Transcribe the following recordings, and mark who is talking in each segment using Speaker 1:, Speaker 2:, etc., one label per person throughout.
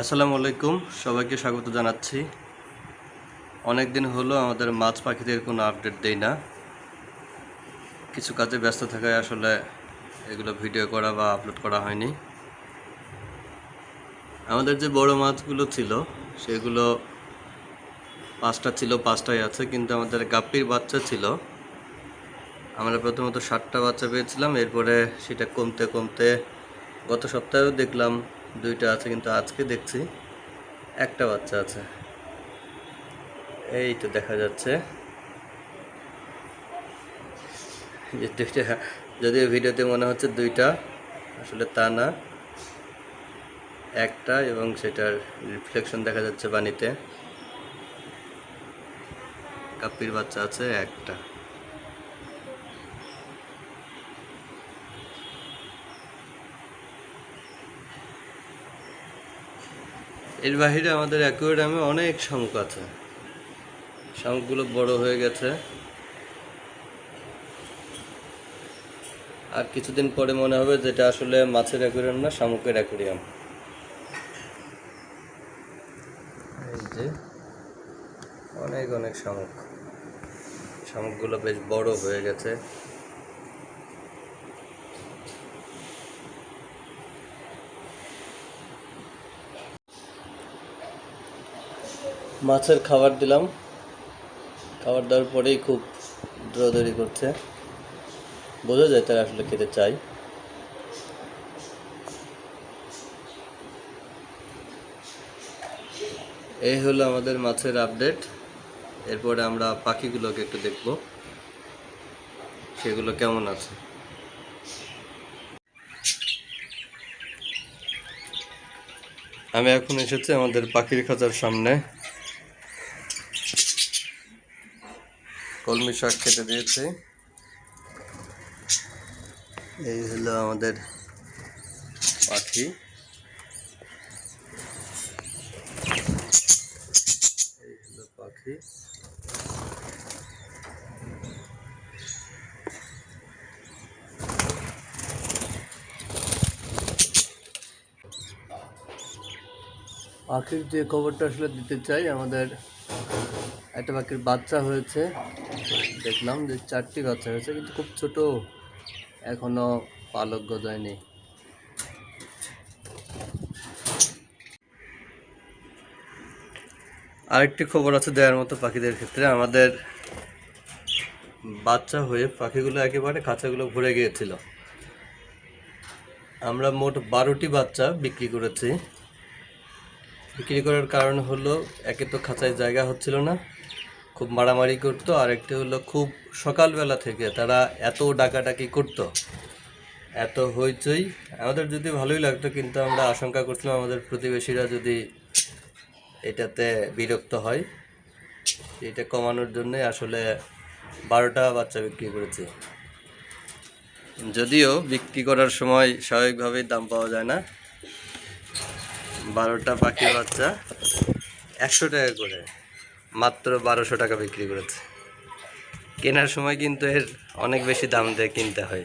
Speaker 1: আসসালামু আলাইকুম, সবাইকে স্বাগত জানাচ্ছি। অনেক দিন হলো আমাদের মাছ পাখিদের কোনো আপডেট দেই না। কিছু কাজে ব্যস্ত থাকায় আসলে এগুলো ভিডিও করা বা আপলোড করা হয়নি। আমাদের যে বড় মাছগুলো ছিল, সেগুলো পাঁচটা ছিল, পাঁচটাই আছে, কিন্তু আমাদের গাপ্পির বাচ্চা ছিল। আমরা প্রথমত ষাটটা বাচ্চা পেয়েছিলাম, এরপরে সেটা কমতে কমতে গত সপ্তাহেও দেখলাম দুইটা আছে কিন্তু আজকে দেখছি। একটা বাচ্চা আছে। এই তো দেখা যাচ্ছে। যে দুইটা, যদিও ভিডিওতে মনে হচ্ছে দুইটা, আসলে তা না। একটা এবং সেটার রিফ্লেকশন দেখা যাচ্ছে পানিতে কাপির বাচ্চা আছে, একটা। এর বাহিরে আমাদের অ্যাকোয়ারিয়ামে অনেক শামুক আছে। শামুকগুলো বড় হয়ে গেছে। আর কিছুদিন পরে মনে হবে যেটা আসলে মাছের অ্যাকোয়ারিয়াম না, শামুকের অ্যাকোয়ারিয়াম। এই যে অনেক অনেক শামুক। শামুকগুলো বেশ বড় হয়ে গেছে। মাছের খাবার দিলাম। খাবার দেওয়ার পরেই খুব দৌড়াদৌড়ি করছে। বোঝা যায় তারা আসলে খেতে চাই এই হলো আমাদের মাছের আপডেট এরপরে আমরা পাখিগুলোকে একটু দেখব। সেগুলো কেমন আছে? আমি এখন এসেছি আমাদের পাখির খাঁচার সামনে। কলমি শাক খেতে দিয়েছি। এই হলো আমাদের পাখি। এই হলো পাখি। পাখির যে খবরটা আসলে দিতে চাই, আমাদের একটা পাখির বাচ্চা হয়েছে। দেখলাম যে চারটি বাচ্চা হয়েছে, কিন্তু খুব ছোট। এখনও পালক গজায়নি। আরেকটি খবর আছে দেওয়ার মতো পাখিদের ক্ষেত্রে। আমাদের বাচ্চা হয়ে পাখিগুলো একেবারে খাঁচাগুলো ভরে গিয়েছিল। আমরা মোট বারোটি বাচ্চা বিক্রি করেছি। বিক্রি করার কারণ হলো, একে তো খাঁচায় জায়গা হচ্ছিল না। খুব মারামারি করতো আর একটি হলো খুব সকালবেলা থেকে তারা এত ডাকাডাকি করতো, এত হইচই। আমাদের যদি ভালোই লাগতো, কিন্তু আমরা আশঙ্কা করছিলাম আমাদের প্রতিবেশীরা যদি এটাতে বিরক্ত হয়। এটা কমানোর জন্যে আসলে বারোটা বাচ্চা বিক্রি করেছি। যদিও বিক্রি করার সময় স্বাভাবিকভাবেই দাম পাওয়া যায় না। বারোটা পাখি বাচ্চা একশো টাকা করে। মাত্র বারোশো টাকা বিক্রি করেছে। কেনার সময় কিন্তু এর অনেক বেশি দাম দিয়ে কিনতে হয়।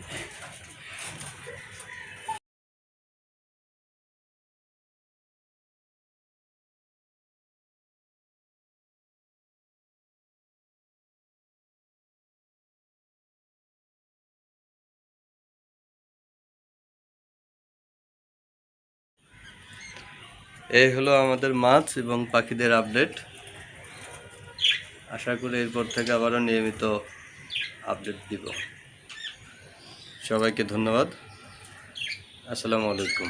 Speaker 1: এই হলো আমাদের মাছ এবং পাখিদের আপডেট আশা করি এরপর থেকে আবারও নিয়মিত আপডেট দিব। সবাইকে ধন্যবাদ। আসসালামু আলাইকুম।